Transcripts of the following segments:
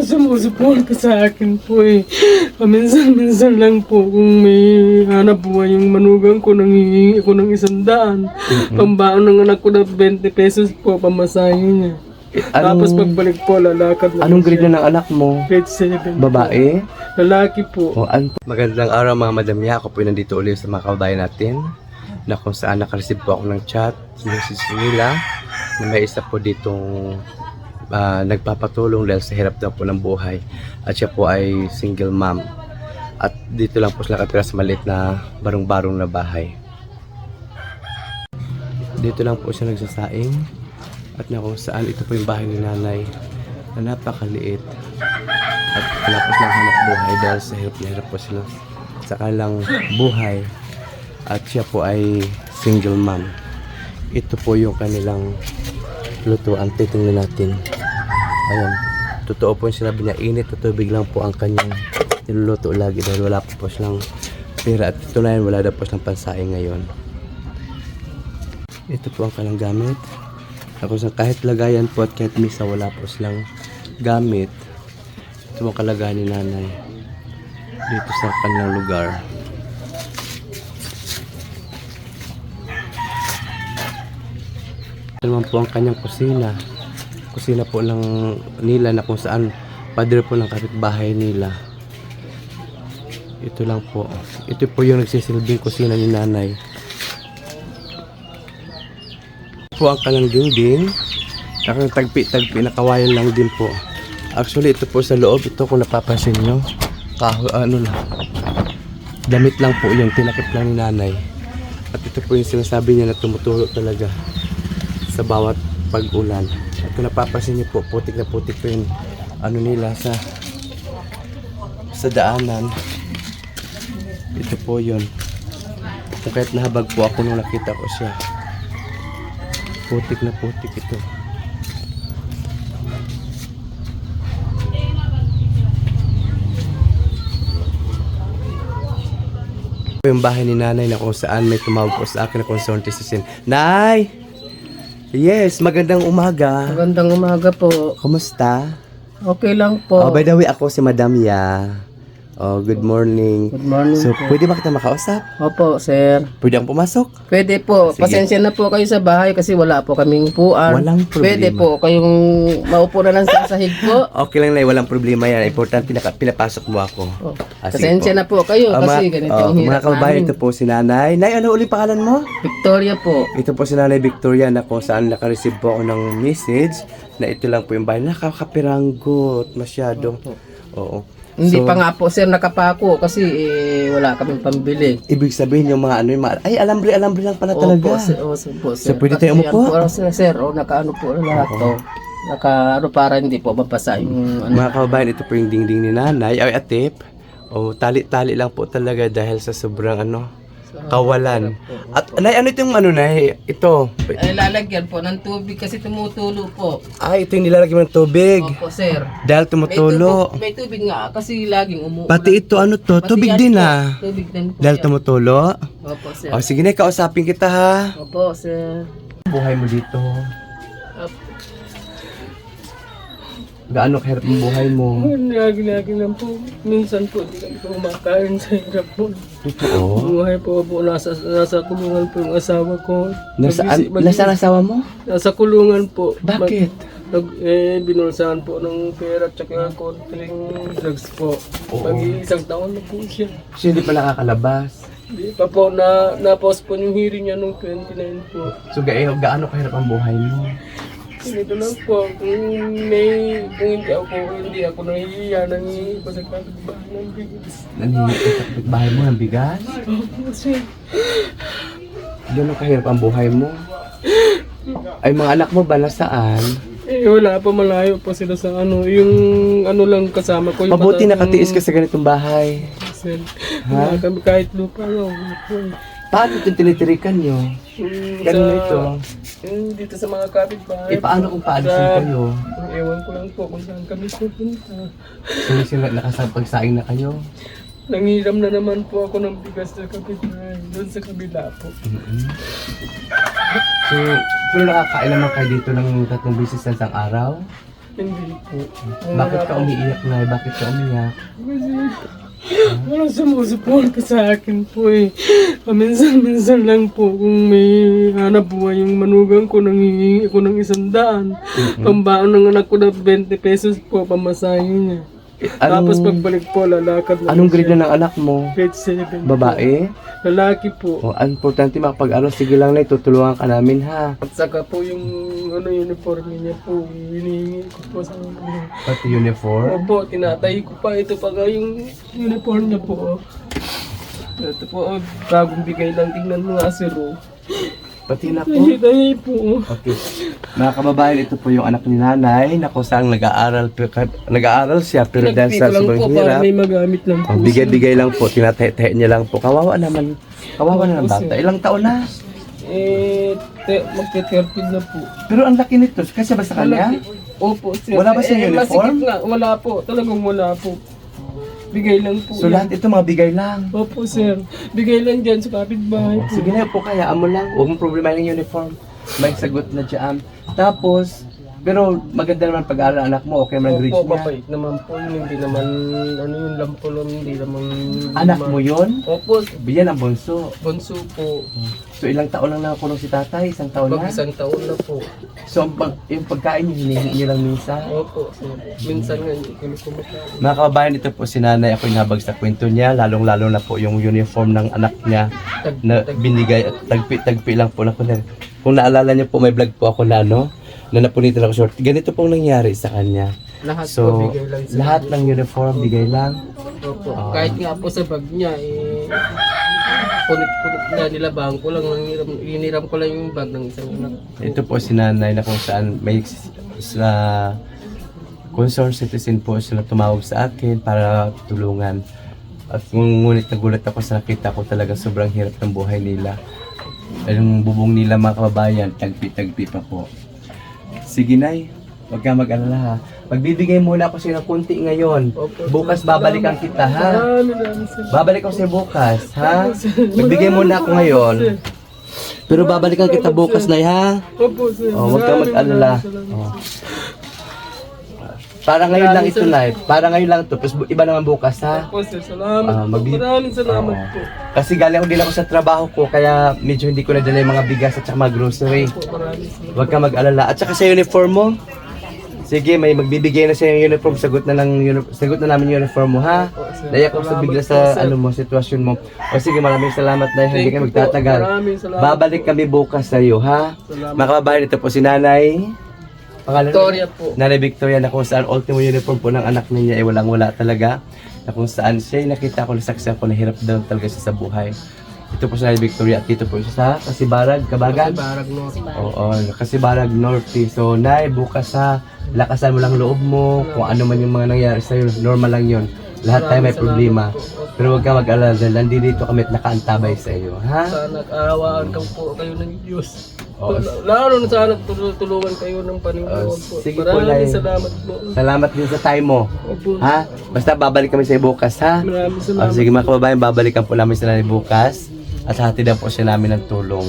Sumusuporta sa akin po eh. Paminsan-minsan lang po kung may hanap buhay yung manugang ko, nangihingi ko ng isang daan. Pambaon ng anak ko ng 20 pesos po, pamasahin niya. Tapos pagbalik po, lalakad na Anong grade na ng anak mo? Grade 7. Babae? Lalaki po. O, an Magandang araw mga madamya. Ako po yung nandito ulit sa mga kababayan natin na kung saan nakareceive po ako ng chat, message nila na may isa po ditong ah, nagpapatulong dahil sa hirap daw po ng buhay. At siya po ay single mom. At dito lang po sila katira sa maliit na barong-barong na bahay. Dito lang po siya nagsasaing. At na kung saan ito po yung bahay ni nanay na napakaliit. At wala po silang hanap buhay dahil sa hirap na hirap po sila sa kanilang buhay. At siya po ay single mom. Ito po yung kanilang lutuan. Titingnan natin ayan totoo po yung sinabi niya init na tubig lang po ang kanyang niluluto lagi dahil wala po po silang pera. At tunayan wala daw po silang pansaing ngayon. Ito po ang kanilang gamit. Sa kahit lagayan po at kahit misa wala po silang gamit. Ito ang kalagayan ni nanay dito sa kanilang lugar. Ito naman po ang kanyang kusina. Kusina po ng nila na kung saan padre po ng kapitbahay nila. Ito lang po. Ito po yung nagsisilbing kusina ni nanay. Po ang kanyang dingding. Nakang tagpi-tagpi na kawayan lang din po. Actually, ito po sa loob. Ito kung napapansin nyo. Kaho, ano lang. Damit lang po yung tinakip lang ni nanay. At ito po yung sinasabi niya na tumutulog talaga sa bawat pag-ulan. At kung napapansin niyo po, putik na putik po yung ano nila sa sa daanan. Ito po yun. Kung kahit nahabag po ako nung nakita ko siya. Putik na putik ito. Yung bahay ni nanay na kung saan may tumawag po sa akin na concerned citizen. Nay! Yes, magandang umaga. Magandang umaga po. Kumusta? Okay lang po. Oh, by the way, ako si Madam Ya. Oh, good morning. Good morning So, po. pwede ba kita makausap? Opo, sir. Pwede akong pumasok? Pwede po. Sige. Pasensya na po kayo sa bahay kasi wala po kaming puan. Walang problema. Pwede po kayong maupo na lang sa sahig po. Okay lang na, walang problema yan. Importante, pinaka, pinapasok mo ako. Oh, Ah, sige Pasensya po. na po kayo Ah, kasi mga- ganito oh, ang hirap Mga kababayan, namin. ito po si Nanay. Nay, ano uli pangalan mo? Victoria po. Ito po si Nanay Victoria na kung saan nakareceive po ako ng message na ito lang po yung bahay. Nakakapiranggot masyado. Oo. Hindi So, pa nga po sir nakapako kasi eh, wala kaming pambili. Ibig sabihin yung mga ano yung mga, ay alambre alambre lang pala talaga. Opo, sir. Oh, sir, po, sir. So, pwede tayo Kasi umupo? yan po, sir, sir. Oh, nakaano po lahat to. Naka, ano, para hindi po mapasa yung ano. Mga kababayan, ito po yung dingding ni nanay, ay atip. O tali-tali lang po talaga dahil sa sobrang ano, kawalan. At nay, ano itong ano nay? Ito. Ay, lalagyan po ng tubig kasi tumutulo po. Ay, ito yung nilalagay mo ng tubig. Opo, sir. Dahil May tumutulo. tubig, may tubig nga kasi laging umuulan. Pati ito, ano to? Pati Tubig yan din po, ah. Tubig din po. Dahil yan. tumutulo. Opo, sir. O sige na, kausapin kita ha. Opo, sir. Buhay mo dito. Gaano kahirap ang buhay mo? Lagi-lagi lang po. Minsan po, di kami kumakain sa hirap po. Totoo. Buhay po po, nasa, nasa kulungan po yung asawa ko. Nasaan, Mag- nasaan asawa mo? Nasa kulungan po. Bakit? Nag, eh, binulsahan po ng pera at saka konting drugs po. Oo. Mag-iisang taon na po siya. Siya hindi pa nakakalabas. Di pa po na na-post po yung hearing niya nung 29 po. So ga gaano kahirap ang buhay mo? Ganito lang po, kung may, kung hindi ako, hindi ako nahihiya, nangihiya pa sa kapitbahay ng bigas. Nanhingi ka sa kapitbahay mo ng bigas? Opo, sir. Gano'n kahirap ang buhay mo? Ay, mga anak mo ba nasaan? Eh, wala pa, malayo pa sila sa ano, yung ano lang kasama ko. Yung Mabuti nakatiis ka sa ganitong bahay. Sir, wala kami kahit lupa wala eh. Paano ito tinitirikan nyo? Mm, Ganun sa- ito. mm, dito sa mga kapitbahay. Eh, paano kung paalisin Sa- kayo? Ewan ko lang po kung saan kami pupunta. Kung sila nakasapagsaing na kayo? Nangiram na naman po ako ng bigas sa kapitbahay. Doon sa kabila po. Mm-hmm. So, pero nakakain naman kayo dito ng tatlong beses sa isang araw? Hindi po. Bakit ka umiiyak na? Bakit ka umiyak? Kasi wala sumusuporta sa akin po eh. Paminsan-minsan lang po kung may hanap buhay yung manugang ko, nangihingi ko ng isang daan. Pambaon ng anak ko na 20 pesos po, pamasahin niya. Tapos Anong, pagbalik po, lalakad na anong grade na ng anak mo? Grade 7. Babae? Lalaki po. O, ang importante makapag-aral. Sige lang na, tutulungan ka namin ha. At saka po yung ano uniform niya po, hinihingi ko po sa ano. Pati uniform. Opo, tinatay ko pa. Ito pa nga yung uniform niya po. Ito po, oh, bagong bigay lang. Tingnan mo nga sir. Oh. Pati na po. Tahi-tahi po. Okay. Mga kababayan, ito po yung anak ni nanay na kung saan nag-aaral, nag-aaral siya pero dahil sa lang po sobrang para hirap, may magamit lang po. ang bigay-bigay lang po, tinatahi-tahi niya lang po. Kawawa naman. Kawawa na ng bata. Ilang taon na. Eh, te, magte-13 na po. Pero ang laki nito. Kasi ba sa kanya? Opo, sir. Wala ba siyang eh, uniform? Masikip nga. Wala po. Talagang wala po. Bigay lang po. So lahat ito mga bigay lang. Opo, sir. Bigay lang dyan sa kapitbahay po. Sige na po, kayaan mo lang. Huwag mong problema ng uniform. May sagot na dyan. Tapos, pero maganda naman pag-aaral anak mo. Okay naman ang grades Opo, niya. mabait naman po yun. Hindi naman, ano yun, lampolon, hindi naman... Anak mo yun? Opo, Biyan ang bunso. bunso po. So ilang taon lang nakakulong si tatay? Isang taon Mag na? isang taon na po. So ang pag, yung pagkain niyo, hinihingi niyo lang minsan? Opo, sir. Minsan nga hindi kami kumakain. Mga kababayan, ito po si nanay. Ako nabag sa kwento niya. Lalong-lalo na po yung uniform ng anak niya Tag, na tag, binigay at tagpi-tagpi lang po na ko na. Kung naalala niyo po, may vlog po ako na, no? Na napunitan ako short. Ganito pong nangyari sa kanya. lahat po So, bigay lang sa lahat ng uniform, bigay lang. Opo. Ah. Kahit nga po sa bag niya, eh, punit-punit na nilabang ko lang, hiniram, hiniram ko lang yung bag ng isang anak. Ito po si nanay na kung saan may sa concerned citizen po sila tumawag sa akin para tulungan. At ngunit nagulat ako sa nakita ko talaga sobrang hirap ng buhay nila. Yung bubong nila mga kababayan, tagpi-tagpi pa po. Sige nay, huwag ka mag-alala ha. Magbibigay muna ako sa'yo ng kunti ngayon. Bukas babalikan kita ha. Babalik ako sa'yo bukas ha. Magbigay muna ako ngayon. Pero babalikan kita bukas na ha. Opo, sir. Oh, huwag ka Maraming mag-alala. Oh. Para ngayon lang ito live. Para ngayon lang ito. Tapos bu- iba naman bukas ha. Opo, sir. Salamat Ah, po. magbi- Maraming salamat Oo. po. Kasi galing ako din ako sa trabaho ko kaya medyo hindi ko nadala yung mga bigas at saka mga grocery. Opo, maraming salamat. Huwag ka mag-alala. At saka sa uniform mo, sige, may magbibigay na sa yung uniform. Sagot na lang uni- sagot na namin yung uniform mo ha. Sir. Naiyak ako sa bigla sa ano mo, sitwasyon mo. O sige, maraming salamat dahil hindi ka magtatagal. Babalik kami bukas sa iyo ha. Mga kababayan, ito po si Nanay. Pangalan Victoria po. Nanay Victoria na kung saan ultimo uniform po ng anak niya ay walang wala talaga. Na kung saan siya nakita ko, nasaksihan ko na hirap daw talaga siya sa buhay. Ito po Nanay Victoria at dito po siya sa Kasibarag, Kabagan. Barag no. Oo, Kasibarag Norte. So, Nay, bukas ha, lakasan mo lang loob mo, kung ano man yung mga nangyari sa'yo, normal lang yun. Lahat tayo may problema. Pero huwag ka mag-alala dahil nandito kami at nakaantabay sa iyo, ha? Sana kaawaan ka po kayo ng Diyos. Oo. Lalo na sana tul- tulungan kayo ng Oh, po. sige po, Maraming Nay. salamat po. Salamat din sa time mo. Opo. Ha? Basta babalik kami sa iyo bukas, ha? Maraming Oh, salamat. sige mga kababayan, babalikan po namin sila bukas at hatid po siya namin ng tulong.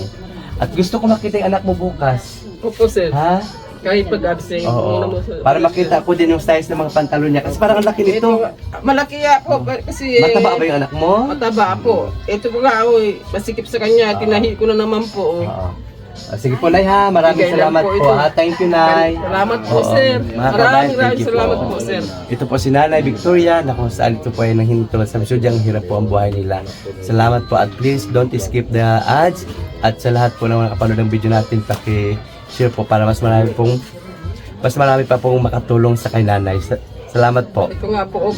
At gusto ko makita yung anak mo bukas. Opo, sir. Ha? Kahit pag-absent, Oo. Para makita ko din yung size ng mga pantalon niya. Kasi parang ang laki Ito, nito. malaki ya po, kasi... Mataba ba yung anak mo? Mataba po. Ito po nga, oh, eh, masikip sa kanya, tinahi ko na naman po. oh. Oo. Ah, sige po, Nay, ha? Maraming Bigay lang salamat po po, ito. ha? Thank you, Nay. Salamat po, Oo. sir. Mga Maraming thank maraming you salamat po. sir. Ito po si Nanay Victoria na kung saan ito po ay nahintulad sa Sudyang hirap po ang buhay nila. Salamat po at please don't skip the ads at sa lahat po ng mga kapanood ng video natin paki-share po para mas marami pong mas marami pa pong makatulong sa kay Nanay. Sa- Salamat po. Ito nga po, oh,